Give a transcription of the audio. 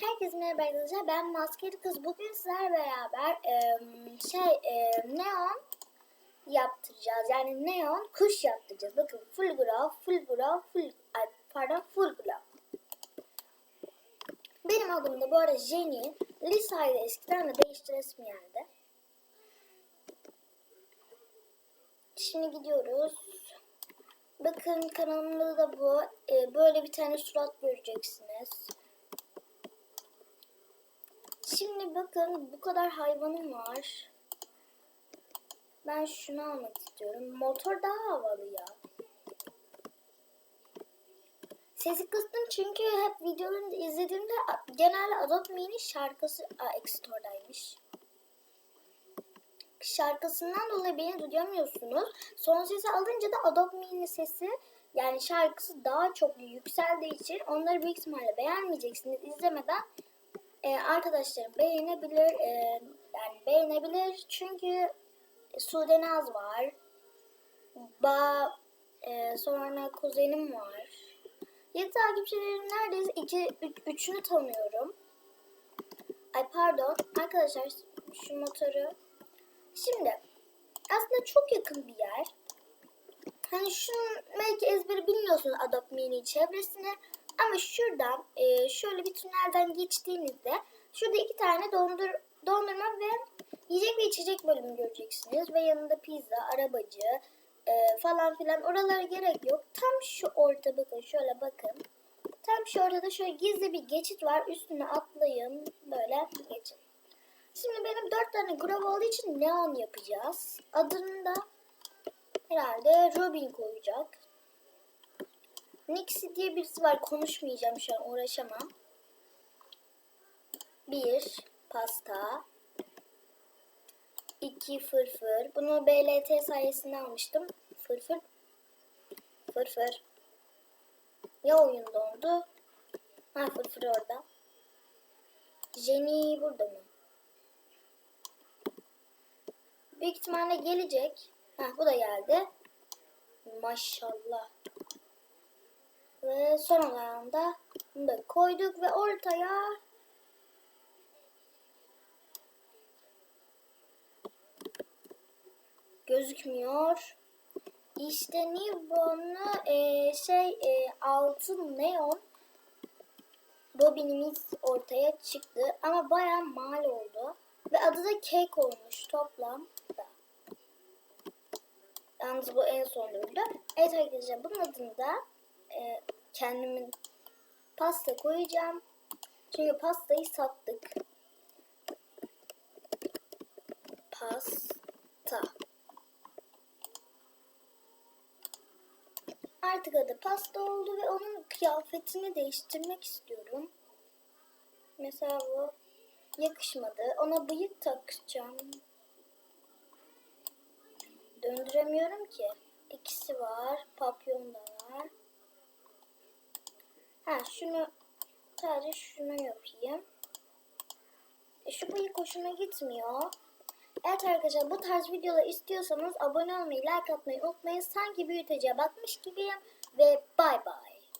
Herkese merhaba arkadaşlar. Ben Maskeli Kız. Bugün sizlerle beraber e, şey e, neon yaptıracağız. Yani neon kuş yaptıracağız. Bakın full glow, full glow, full ay, pardon full glow. Benim adım da bu arada Jenny. Lisa'ydı eskiden de değiştiresim geldi. Şimdi gidiyoruz. Bakın kanalımda da bu. E, böyle bir tane surat göreceksiniz. Şimdi bakın bu kadar hayvanım var. Ben şunu almak istiyorum. Motor daha havalı ya. Sesi kıstım çünkü hep videolarını izlediğimde genelde Adopt Me'nin şarkısı Aa, Extor'daymış. Şarkısından dolayı beni duyamıyorsunuz. Son sesi alınca da Adopt Me'nin sesi yani şarkısı daha çok yükseldiği için onları büyük ihtimalle beğenmeyeceksiniz izlemeden e, arkadaşlarım beğenebilir e, yani beğenebilir. Çünkü Sude Naz var. Ba e, sonra kuzenim var. Yedi takipçilerim neredeyse iki üç, üçünü tanıyorum. Ay pardon. Arkadaşlar şu motoru. Şimdi aslında çok yakın bir yer. Hani şunun belki ezberi bilmiyorsunuz Adopt Mini çevresini ama şuradan e, şöyle bir tünelden geçtiğinizde şurada iki tane dondur, dondurma ve yiyecek ve içecek bölümü göreceksiniz. Ve yanında pizza, arabacı e, falan filan oralara gerek yok. Tam şu orta bakın şöyle bakın. Tam şu ortada şöyle gizli bir geçit var. Üstüne atlayın böyle geçin. Şimdi benim dört tane grove olduğu için neon yapacağız. Adını da herhalde Robin koyacak. Nixie diye birisi var. Konuşmayacağım şu an. Uğraşamam. Bir pasta. iki fırfır. Bunu BLT sayesinde almıştım. Fırfır. Fırfır. Ya oyun dondu? Ha fırfır orada. Jenny burada mı? Büyük ihtimalle gelecek. Ha bu da geldi. Maşallah. Son olarak da koyduk ve ortaya gözükmüyor. İşte Nibon'u e, şey e, altın neon bobinimiz ortaya çıktı ama bayağı mal oldu. Ve adı da cake olmuş toplam. Yalnız bu en son ürünü. Evet arkadaşlar bunun adını da e, kendimin pasta koyacağım. Çünkü pastayı sattık. Pasta. Artık adı pasta oldu ve onun kıyafetini değiştirmek istiyorum. Mesela bu yakışmadı. Ona bıyık takacağım. Döndüremiyorum ki. İkisi var. Papyon da var. Ha şunu sadece şunu yapayım. E, şu bıyık hoşuma gitmiyor. Evet arkadaşlar bu tarz videolar istiyorsanız abone olmayı, like atmayı unutmayın. Sanki büyüteciye bakmış gibiyim. Ve bay bay.